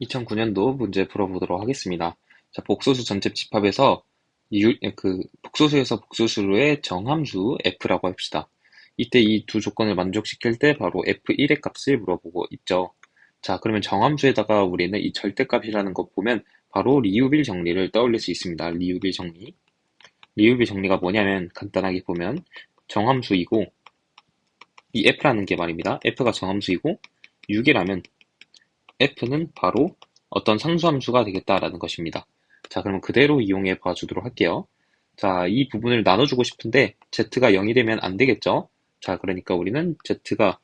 2009년도 문제 풀어보도록 하겠습니다. 자, 복소수 전체 집합에서 유, 그 복소수에서 복소수로의 정함수 f라고 합시다. 이때 이 두 조건을 만족시킬 때 바로 f1의 값을 물어보고 있죠. 자, 그러면 정함수에다가 우리는 이 절대값이라는 것 보면 바로 리우빌 정리를 떠올릴 수 있습니다. 리우빌 정리. 리우빌 정리가 뭐냐면 간단하게 보면 정함수이고 이 f라는 게 말입니다. f가 정함수이고 6이라면 f는 바로 어떤 상수함수가 되겠다라는 것입니다. 자, 그러면 그대로 이용해 봐주도록 할게요. 자, 이 부분을 나눠주고 싶은데 z가 0이 되면 안 되겠죠? 자, 그러니까 우리는 z가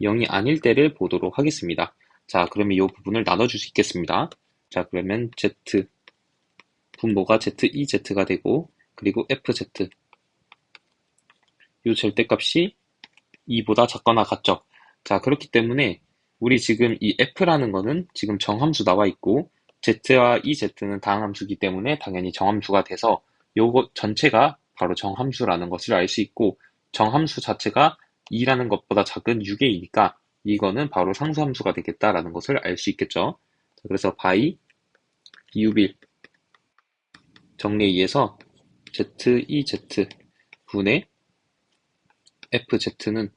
0이 아닐 때를 보도록 하겠습니다. 자, 그러면 이 부분을 나눠줄 수 있겠습니다. 자, 그러면 z 분모가 z2z가 되고 그리고 fz 이 절대값이 2보다 작거나 같죠. 자, 그렇기 때문에 우리 지금 이 f라는 거는 지금 정함수 나와 있고 z와 이 z는 다항함수이기 때문에 당연히 정함수가 돼서 요거 전체가 바로 정함수라는 것을 알 수 있고 정함수 자체가 2라는 것보다 작은 6의 2니까 이거는 바로 상수함수가 되겠다라는 것을 알 수 있겠죠. 그래서 바이 비유빌 정리에 의해서 z, e, z 분의 fz는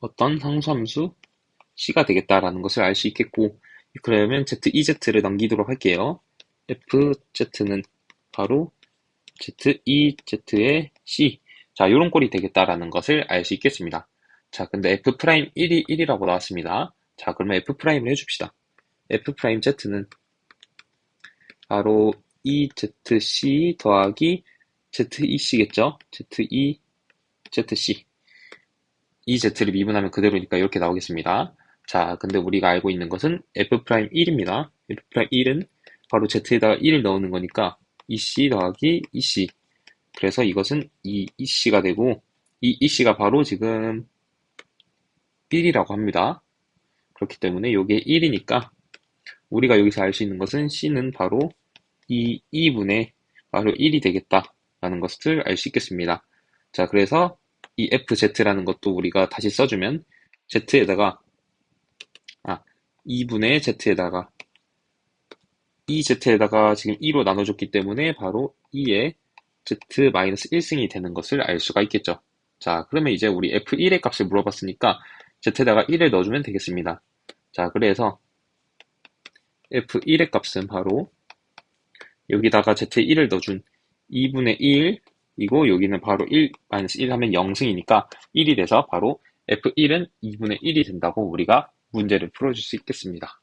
어떤 상수함수 c가 되겠다라는 것을 알 수 있겠고 그러면 z, e, z를 넘기도록 할게요. fz는 바로 z, e, z의 c 자, 요런 꼴이 되겠다라는 것을 알 수 있겠습니다. 자, 근데 f'1이 1이라고 나왔습니다. 자, 그러면 f'을 해줍시다. f'z는 바로 ezc 더하기 zec겠죠? ze, zc 이 z를 미분하면 그대로니까 이렇게 나오겠습니다. 자, 근데 우리가 알고 있는 것은 f'1입니다. f'1은 바로 z에다가 1을 넣는 거니까 ec 더하기 ec 그래서 이것은 이 ec가 되고 이 ec가 바로 지금 1이라고 합니다. 그렇기 때문에 이게 1이니까 우리가 여기서 알 수 있는 것은 c는 바로 이 2분의 바로 1이 되겠다라는 것을 알 수 있겠습니다. 자, 그래서 이 fz라는 것도 우리가 다시 써주면 z에다가 아 2분의 z에다가 이 z에다가 지금 2로 나눠줬기 때문에 바로 2의 z-1승이 되는 것을 알 수가 있겠죠. 자, 그러면 이제 우리 f1의 값을 물어봤으니까 z에다가 1을 넣어주면 되겠습니다. 자, 그래서 f1의 값은 바로 여기다가 z에 1을 넣어준 2분의 1 이고 여기는 바로 1, 1 하면 0승이니까 1이 돼서 바로 f1은 2분의 1이 된다고 우리가 문제를 풀어 줄 수 있겠습니다.